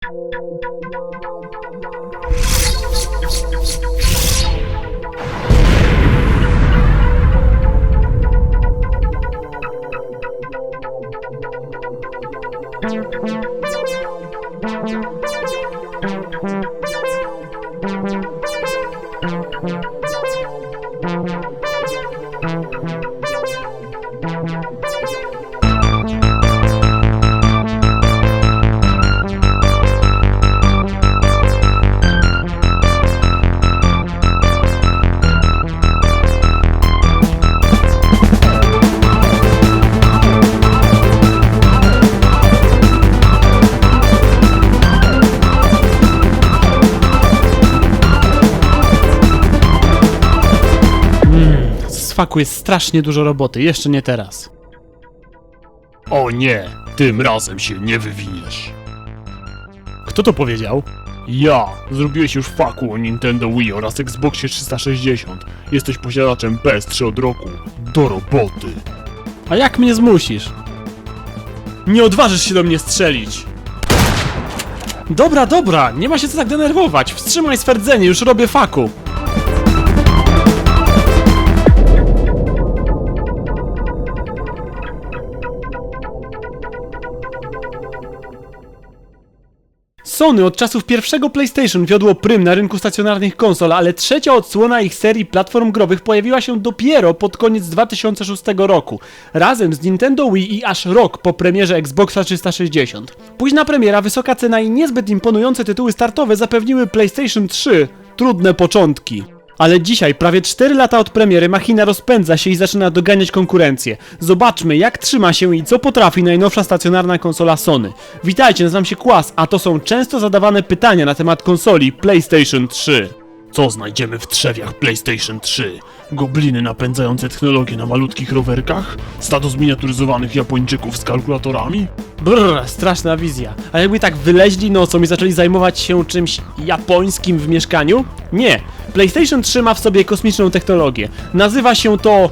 Z faku jest strasznie dużo roboty, jeszcze nie teraz. O nie, tym razem się nie wywiniesz. Kto to powiedział? Ja, zrobiłeś już faku o Nintendo Wii oraz Xboxie 360. Jesteś posiadaczem PS3 od roku. Do roboty. A jak mnie zmusisz? Nie odważysz się do mnie strzelić! Dobra, dobra, nie ma się co tak denerwować. Wstrzymaj stwierdzenie, już robię faku. Sony od czasów pierwszego PlayStation wiodło prym na rynku stacjonarnych konsol, ale trzecia odsłona ich serii platform growych pojawiła się dopiero pod koniec 2006 roku, razem z Nintendo Wii i aż rok po premierze Xboxa 360. Późna premiera, wysoka cena i niezbyt imponujące tytuły startowe zapewniły PlayStation 3 trudne początki. Ale dzisiaj, prawie 4 lata od premiery, machina rozpędza się i zaczyna doganiać konkurencję. Zobaczmy, jak trzyma się i co potrafi najnowsza stacjonarna konsola Sony. Witajcie, nazywam się Kłas, a to są często zadawane pytania na temat konsoli PlayStation 3. Co znajdziemy w trzewiach PlayStation 3? Gobliny napędzające technologię na malutkich rowerkach? Stado zminiaturyzowanych Japończyków z kalkulatorami? Brrr, straszna wizja. A jakby tak wyleźli nocą i zaczęli zajmować się czymś japońskim w mieszkaniu? Nie. PlayStation 3 ma w sobie kosmiczną technologię. Nazywa się to.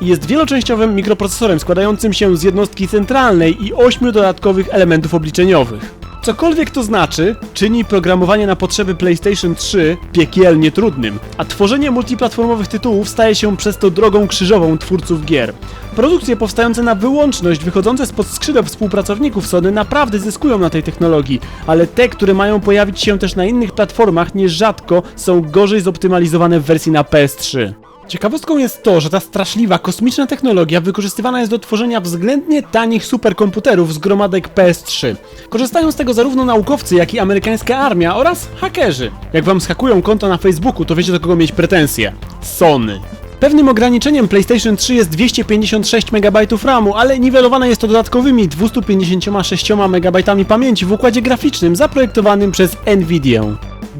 I Jest wieloczęściowym mikroprocesorem składającym się z jednostki centralnej i ośmiu dodatkowych elementów obliczeniowych. Cokolwiek to znaczy, czyni programowanie na potrzeby PlayStation 3 piekielnie trudnym, a tworzenie multiplatformowych tytułów staje się przez to drogą krzyżową twórców gier. Produkcje powstające na wyłączność, wychodzące spod skrzydeł współpracowników Sony naprawdę zyskują na tej technologii, ale te, które mają pojawić się też na innych platformach, nierzadko są gorzej zoptymalizowane w wersji na PS3. Ciekawostką jest to, że ta straszliwa, kosmiczna technologia wykorzystywana jest do tworzenia względnie tanich superkomputerów z gromadek PS3. Korzystają z tego zarówno naukowcy, jak i amerykańska armia oraz hakerzy. Jak wam schakują konto na Facebooku, to wiecie do kogo mieć pretensje. Sony. Pewnym ograniczeniem PlayStation 3 jest 256 MB RAMu, ale niwelowane jest to dodatkowymi 256 MB pamięci w układzie graficznym zaprojektowanym przez Nvidia.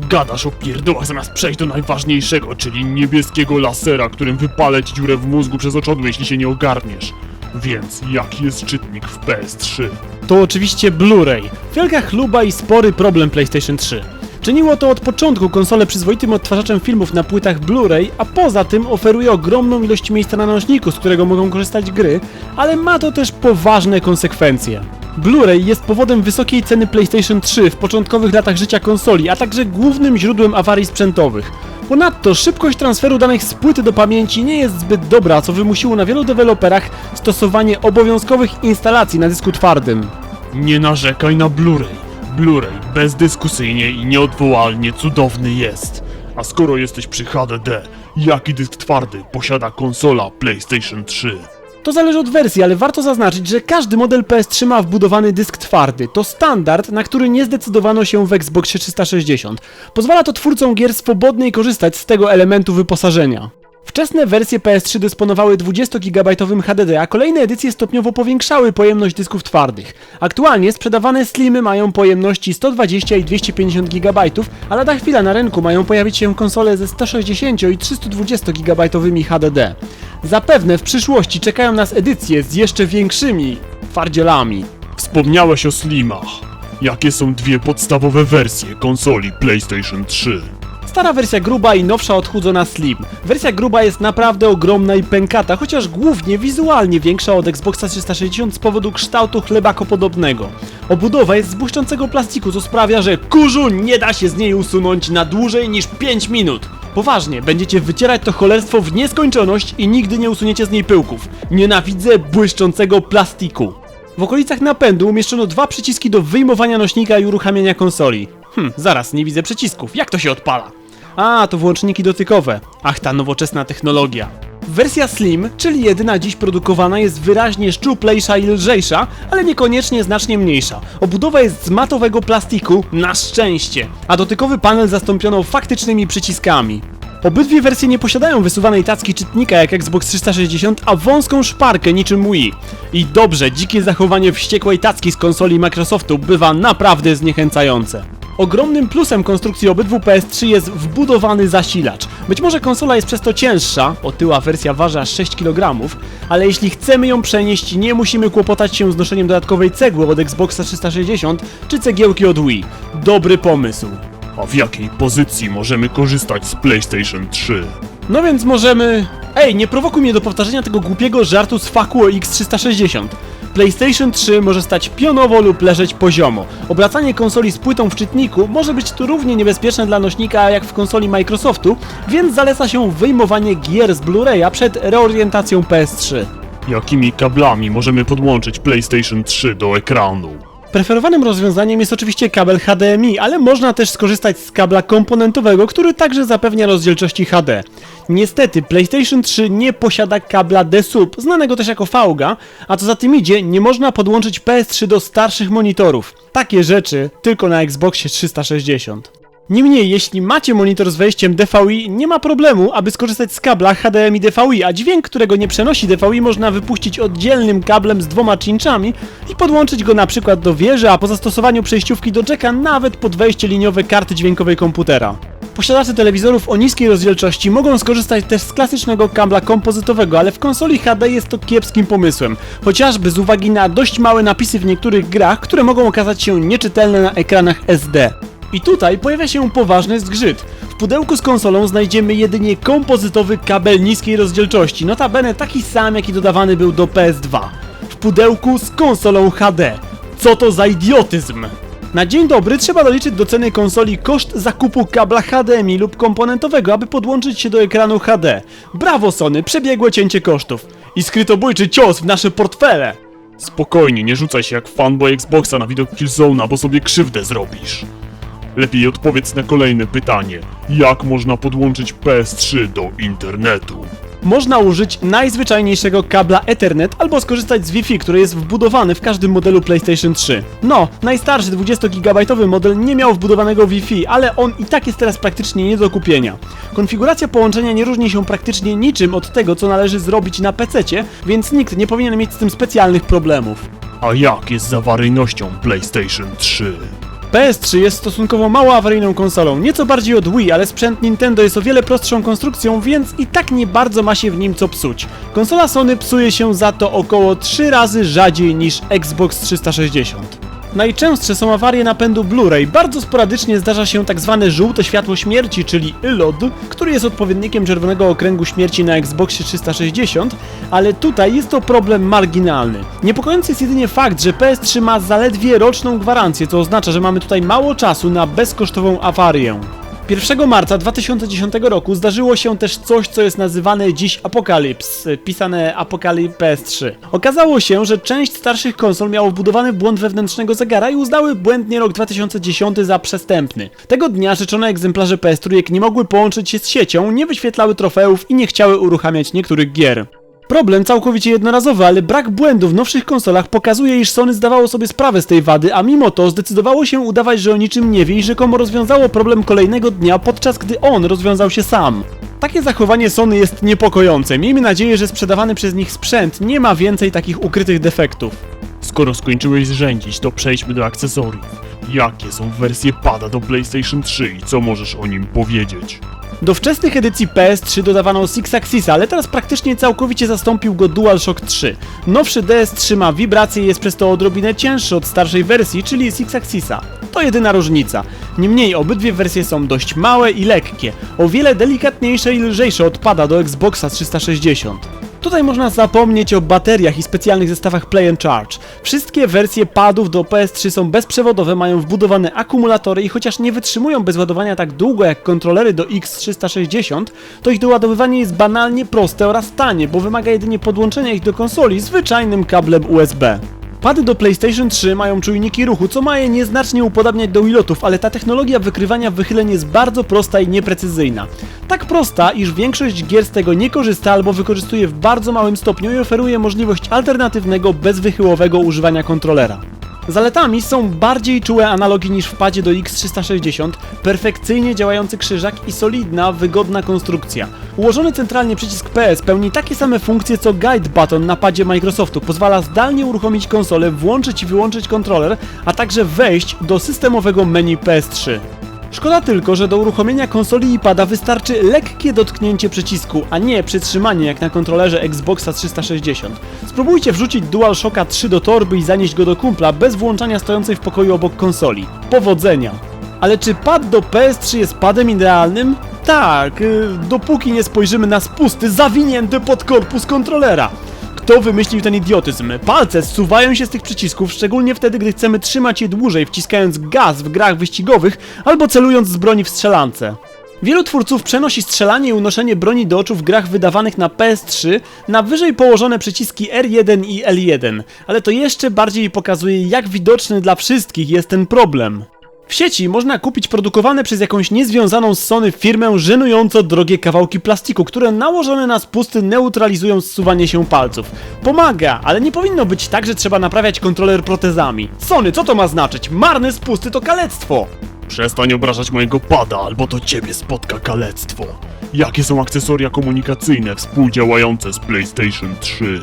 Gadasz o pierdołach zamiast przejść do najważniejszego, czyli niebieskiego lasera, którym wypalę ci dziurę w mózgu przez oczodło, jeśli się nie ogarniesz. Więc jaki jest czytnik w PS3? to oczywiście Blu-ray. Wielka chluba i spory problem PlayStation 3. Czyniło to od początku konsolę przyzwoitym odtwarzaczem filmów na płytach Blu-ray, a poza tym oferuje ogromną ilość miejsca na nośniku, z którego mogą korzystać gry, ale ma to też poważne konsekwencje. Blu-ray jest powodem wysokiej ceny PlayStation 3 w początkowych latach życia konsoli, a także głównym źródłem awarii sprzętowych. Ponadto szybkość transferu danych z płyty do pamięci nie jest zbyt dobra, co wymusiło na wielu deweloperach stosowanie obowiązkowych instalacji na dysku twardym. Nie narzekaj na Blu-ray. Blu-ray bezdyskusyjnie i nieodwołalnie cudowny jest. A skoro jesteś przy HDD, jaki dysk twardy posiada konsola PlayStation 3? To zależy od wersji, ale warto zaznaczyć, że każdy model PS3 ma wbudowany dysk twardy. To standard, na który nie zdecydowano się w Xboxie 360. Pozwala to twórcom gier swobodniej korzystać z tego elementu wyposażenia. Wczesne wersje PS3 dysponowały 20-gigabajtowym HDD, a kolejne edycje stopniowo powiększały pojemność dysków twardych. Aktualnie sprzedawane Slimy mają pojemności 120 i 250 GB, a lada chwila na rynku mają pojawić się konsole ze 160 i 320 gigabajtowymi HDD. Zapewne w przyszłości czekają nas edycje z jeszcze większymi twardzielami. Wspomniałeś o Slimach. Jakie są dwie podstawowe wersje konsoli PlayStation 3? Stara wersja gruba i nowsza odchudzona Slim. Wersja gruba jest naprawdę ogromna i pękata, chociaż głównie wizualnie większa od Xboxa 360 z powodu kształtu chlebakopodobnego. Obudowa jest z błyszczącego plastiku, co sprawia, że kurzu nie da się z niej usunąć na dłużej niż 5 minut. Poważnie, będziecie wycierać to cholerstwo w nieskończoność i nigdy nie usuniecie z niej pyłków. Nienawidzę błyszczącego plastiku. W okolicach napędu umieszczono dwa przyciski do wyjmowania nośnika i uruchamiania konsoli. Hm, zaraz, nie widzę przycisków. Jak to się odpala? A, to włączniki dotykowe. Ach, ta nowoczesna technologia. Wersja Slim, czyli jedyna dziś produkowana, jest wyraźnie szczuplejsza i lżejsza, ale niekoniecznie znacznie mniejsza. Obudowa jest z matowego plastiku, na szczęście, a dotykowy panel zastąpiono faktycznymi przyciskami. Obydwie wersje nie posiadają wysuwanej tacki czytnika jak Xbox 360, a wąską szparkę niczym Wii. I dobrze, dzikie zachowanie wściekłej tacki z konsoli Microsoftu bywa naprawdę zniechęcające. Ogromnym plusem konstrukcji obydwu PS3 jest wbudowany zasilacz. Być może konsola jest przez to cięższa, otyła wersja waży aż 6 kg, ale jeśli chcemy ją przenieść, nie musimy kłopotać się z noszeniem dodatkowej cegły od Xboxa 360 czy cegiełki od Wii. Dobry pomysł. A w jakiej pozycji możemy korzystać z PlayStation 3? No więc możemy... Ej, nie prowokuj mnie do powtarzania tego głupiego żartu z faku o X360. PlayStation 3 może stać pionowo lub leżeć poziomo. Obracanie konsoli z płytą w czytniku może być tu równie niebezpieczne dla nośnika jak w konsoli Microsoftu, więc zaleca się wyjmowanie gier z Blu-raya przed reorientacją PS3. Jakimi kablami możemy podłączyć PlayStation 3 do ekranu? Preferowanym rozwiązaniem jest oczywiście kabel HDMI, ale można też skorzystać z kabla komponentowego, który także zapewnia rozdzielczości HD. Niestety PlayStation 3 nie posiada kabla D-Sub, znanego też jako VGA, a co za tym idzie, nie można podłączyć PS3 do starszych monitorów. Takie rzeczy tylko na Xboxie 360. Niemniej, jeśli macie monitor z wejściem DVI, nie ma problemu, aby skorzystać z kabla HDMI DVI, a dźwięk, którego nie przenosi DVI, można wypuścić oddzielnym kablem z dwoma cinczami i podłączyć go na przykład do wieży, a po zastosowaniu przejściówki do jacka nawet pod wejście liniowe karty dźwiękowej komputera. Posiadacze telewizorów o niskiej rozdzielczości mogą skorzystać też z klasycznego kabla kompozytowego, ale w konsoli HD jest to kiepskim pomysłem, chociażby z uwagi na dość małe napisy w niektórych grach, które mogą okazać się nieczytelne na ekranach SD. I tutaj pojawia się poważny zgrzyt. W pudełku z konsolą znajdziemy jedynie kompozytowy kabel niskiej rozdzielczości, notabene taki sam jaki dodawany był do PS2. W pudełku z konsolą HD. Co to za idiotyzm? Na dzień dobry trzeba doliczyć do ceny konsoli koszt zakupu kabla HDMI lub komponentowego, aby podłączyć się do ekranu HD. Brawo Sony, przebiegłe cięcie kosztów. I skrytobójczy cios w nasze portfele. Spokojnie, nie rzucaj się jak fanboy Xboxa na widok Killzone'a, bo sobie krzywdę zrobisz. Lepiej odpowiedz na kolejne pytanie. Jak można podłączyć PS3 do internetu? Można użyć najzwyczajniejszego kabla Ethernet albo skorzystać z Wi-Fi, który jest wbudowany w każdym modelu PlayStation 3. No, najstarszy 20-gigabajtowy model nie miał wbudowanego Wi-Fi, ale on i tak jest teraz praktycznie nie do kupienia. Konfiguracja połączenia nie różni się praktycznie niczym od tego, co należy zrobić na PC, więc nikt nie powinien mieć z tym specjalnych problemów. A jak jest z awaryjnością PlayStation 3? PS3 jest stosunkowo mało awaryjną konsolą, nieco bardziej od Wii, ale sprzęt Nintendo jest o wiele prostszą konstrukcją, więc i tak nie bardzo ma się w nim co psuć. Konsola Sony psuje się za to około 3 razy rzadziej niż Xbox 360. Najczęstsze są awarie napędu Blu-ray. Bardzo sporadycznie zdarza się tak zwane żółte światło śmierci, czyli ILOD, który jest odpowiednikiem czerwonego okręgu śmierci na Xboxie 360, ale tutaj jest to problem marginalny. Niepokojący jest jedynie fakt, że PS3 ma zaledwie roczną gwarancję, co oznacza, że mamy tutaj mało czasu na bezkosztową awarię. 1 marca 2010 roku zdarzyło się też coś, co jest nazywane dziś Apokalips, pisane Apokalip PS3. Okazało się, że część starszych konsol miało wbudowany błąd wewnętrznego zegara i uznały błędnie rok 2010 za przestępny. Tego dnia rzeczone egzemplarze PS3 nie mogły połączyć się z siecią, nie wyświetlały trofeów i nie chciały uruchamiać niektórych gier. Problem całkowicie jednorazowy, ale brak błędu w nowszych konsolach pokazuje, iż Sony zdawało sobie sprawę z tej wady, a mimo to zdecydowało się udawać, że o niczym nie wie i rzekomo rozwiązało problem kolejnego dnia, podczas gdy on rozwiązał się sam. Takie zachowanie Sony jest niepokojące. Miejmy nadzieję, że sprzedawany przez nich sprzęt nie ma więcej takich ukrytych defektów. Skoro skończyłeś zrzędzić, to przejdźmy do akcesoriów. Jakie są wersje pada do PlayStation 3 i co możesz o nim powiedzieć? Do wczesnych edycji PS3 dodawano Six Axisa, ale teraz praktycznie całkowicie zastąpił go DualShock 3. Nowszy DS3 ma wibracje i jest przez to odrobinę cięższy od starszej wersji, czyli Six Axisa. To jedyna różnica. Niemniej obydwie wersje są dość małe i lekkie, o wiele delikatniejsze i lżejsze od pada do Xboxa 360. Tutaj można zapomnieć o bateriach i specjalnych zestawach Play and Charge. Wszystkie wersje padów do PS3 są bezprzewodowe, mają wbudowane akumulatory i chociaż nie wytrzymują bez ładowania tak długo jak kontrolery do X360, to ich doładowywanie jest banalnie proste oraz tanie, bo wymaga jedynie podłączenia ich do konsoli zwyczajnym kablem USB. Pady do PlayStation 3 mają czujniki ruchu, co ma je nieznacznie upodabniać do Wilotów, ale ta technologia wykrywania wychyleń jest bardzo prosta i nieprecyzyjna. Tak prosta, iż większość gier z tego nie korzysta albo wykorzystuje w bardzo małym stopniu i oferuje możliwość alternatywnego, bezwychyłowego używania kontrolera. Zaletami są bardziej czułe analogi niż w padzie do X360, perfekcyjnie działający krzyżak i solidna, wygodna konstrukcja. Ułożony centralnie przycisk PS pełni takie same funkcje co Guide Button na padzie Microsoftu. Pozwala zdalnie uruchomić konsolę, włączyć i wyłączyć kontroler, a także wejść do systemowego menu PS3. Szkoda tylko, że do uruchomienia konsoli i pada wystarczy lekkie dotknięcie przycisku, a nie przytrzymanie jak na kontrolerze Xboxa 360. Spróbujcie wrzucić DualShocka 3 do torby i zanieść go do kumpla bez włączania stojącej w pokoju obok konsoli. Powodzenia! Ale czy pad do PS3 jest padem idealnym? Tak, yy, dopóki nie spojrzymy na spusty zawinięte pod korpus kontrolera. Kto wymyślił ten idiotyzm? Palce zsuwają się z tych przycisków, szczególnie wtedy, gdy chcemy trzymać je dłużej, wciskając gaz w grach wyścigowych albo celując z broni w strzelance. Wielu twórców przenosi strzelanie i unoszenie broni do oczu w grach wydawanych na PS3 na wyżej położone przyciski R1 i L1, ale to jeszcze bardziej pokazuje, jak widoczny dla wszystkich jest ten problem. W sieci można kupić produkowane przez jakąś niezwiązaną z Sony firmę żenująco drogie kawałki plastiku, które nałożone na spusty neutralizują zsuwanie się palców. Pomaga, ale nie powinno być tak, że trzeba naprawiać kontroler protezami. Sony, co to ma znaczyć? Marne spusty to kalectwo! Przestań obrażać mojego pada, albo to ciebie spotka kalectwo. Jakie są akcesoria komunikacyjne współdziałające z PlayStation 3?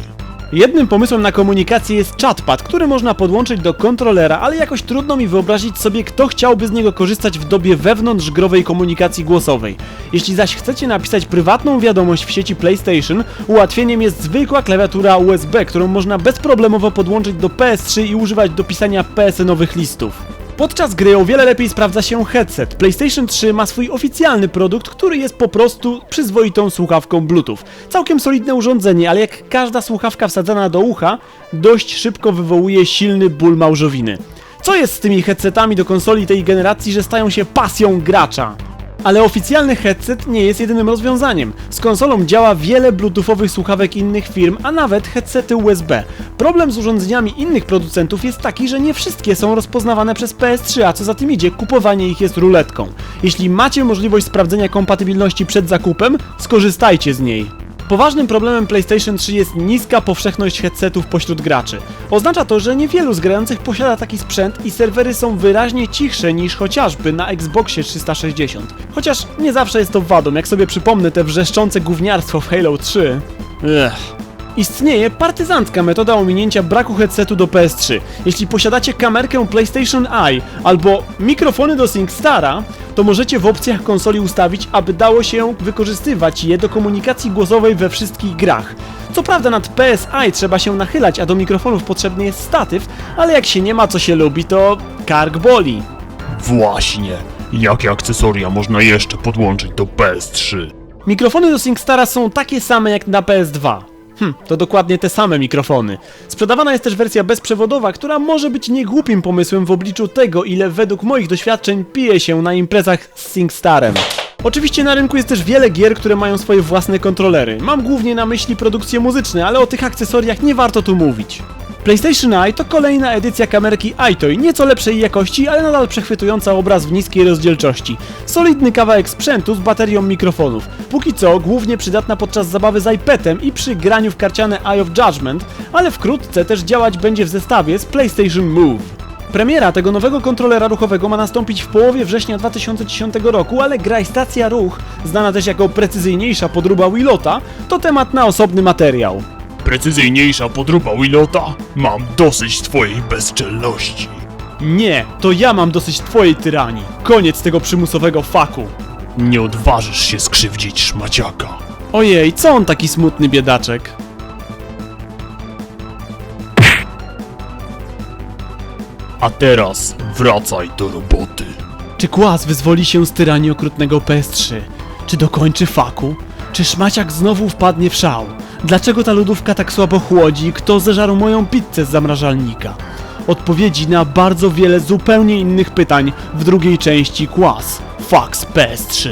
Jednym pomysłem na komunikację jest chatpad, który można podłączyć do kontrolera, ale jakoś trudno mi wyobrazić sobie, kto chciałby z niego korzystać w dobie wewnątrzgrowej komunikacji głosowej. Jeśli zaś chcecie napisać prywatną wiadomość w sieci PlayStation, ułatwieniem jest zwykła klawiatura USB, którą można bezproblemowo podłączyć do PS3 i używać do pisania PSN-owych listów. Podczas gry o wiele lepiej sprawdza się headset. PlayStation 3 ma swój oficjalny produkt, który jest po prostu przyzwoitą słuchawką Bluetooth. Całkiem solidne urządzenie, ale jak każda słuchawka wsadzana do ucha, dość szybko wywołuje silny ból małżowiny. Co jest z tymi headsetami do konsoli tej generacji, że stają się pasją gracza? Ale oficjalny headset nie jest jedynym rozwiązaniem. Z konsolą działa wiele bluetoothowych słuchawek innych firm, a nawet headsety USB. Problem z urządzeniami innych producentów jest taki, że nie wszystkie są rozpoznawane przez PS3, a co za tym idzie, kupowanie ich jest ruletką. Jeśli macie możliwość sprawdzenia kompatybilności przed zakupem, skorzystajcie z niej. Poważnym problemem PlayStation 3 jest niska powszechność headsetów pośród graczy. Oznacza to, że niewielu z grających posiada taki sprzęt i serwery są wyraźnie cichsze niż chociażby na Xboxie 360. Chociaż nie zawsze jest to wadą, jak sobie przypomnę te wrzeszczące gówniarstwo w Halo 3. Ech. Istnieje partyzancka metoda ominięcia braku headsetu do PS3. Jeśli posiadacie kamerkę PlayStation Eye albo mikrofony do SingStara, to możecie w opcjach konsoli ustawić, aby dało się wykorzystywać je do komunikacji głosowej we wszystkich grach. Co prawda nad PSI trzeba się nachylać, a do mikrofonów potrzebny jest statyw, ale jak się nie ma co się lubi, to kark boli. Właśnie. Jakie akcesoria można jeszcze podłączyć do PS3? Mikrofony do SingStara są takie same jak na PS2. Hm, to dokładnie te same mikrofony. Sprzedawana jest też wersja bezprzewodowa, która może być niegłupim pomysłem w obliczu tego, ile według moich doświadczeń pije się na imprezach z SingStarem. Oczywiście na rynku jest też wiele gier, które mają swoje własne kontrolery. Mam głównie na myśli produkcje muzyczne, ale o tych akcesoriach nie warto tu mówić. PlayStation Eye to kolejna edycja kamerki iToy, nieco lepszej jakości, ale nadal przechwytująca obraz w niskiej rozdzielczości. Solidny kawałek sprzętu z baterią mikrofonów. Póki co głównie przydatna podczas zabawy z iPadem i przy graniu w karciane Eye of Judgment, ale wkrótce też działać będzie w zestawie z PlayStation Move. Premiera tego nowego kontrolera ruchowego ma nastąpić w połowie września 2010 roku, ale grajstacja ruch, znana też jako precyzyjniejsza podróba Wilota, to temat na osobny materiał. Precyzyjniejsza podróba Willota? Mam dosyć twojej bezczelności. Nie, to ja mam dosyć twojej tyranii. Koniec tego przymusowego faku. Nie odważysz się skrzywdzić szmaciaka. Ojej, co on taki smutny biedaczek? A teraz wracaj do roboty. Czy Kłas wyzwoli się z tyranii okrutnego PS3? Czy dokończy faku? Czy szmaciak znowu wpadnie w szał? Dlaczego ta lodówka tak słabo chłodzi? Kto zeżarł moją pizzę z zamrażalnika? Odpowiedzi na bardzo wiele zupełnie innych pytań w drugiej części Kłas Fax PS3.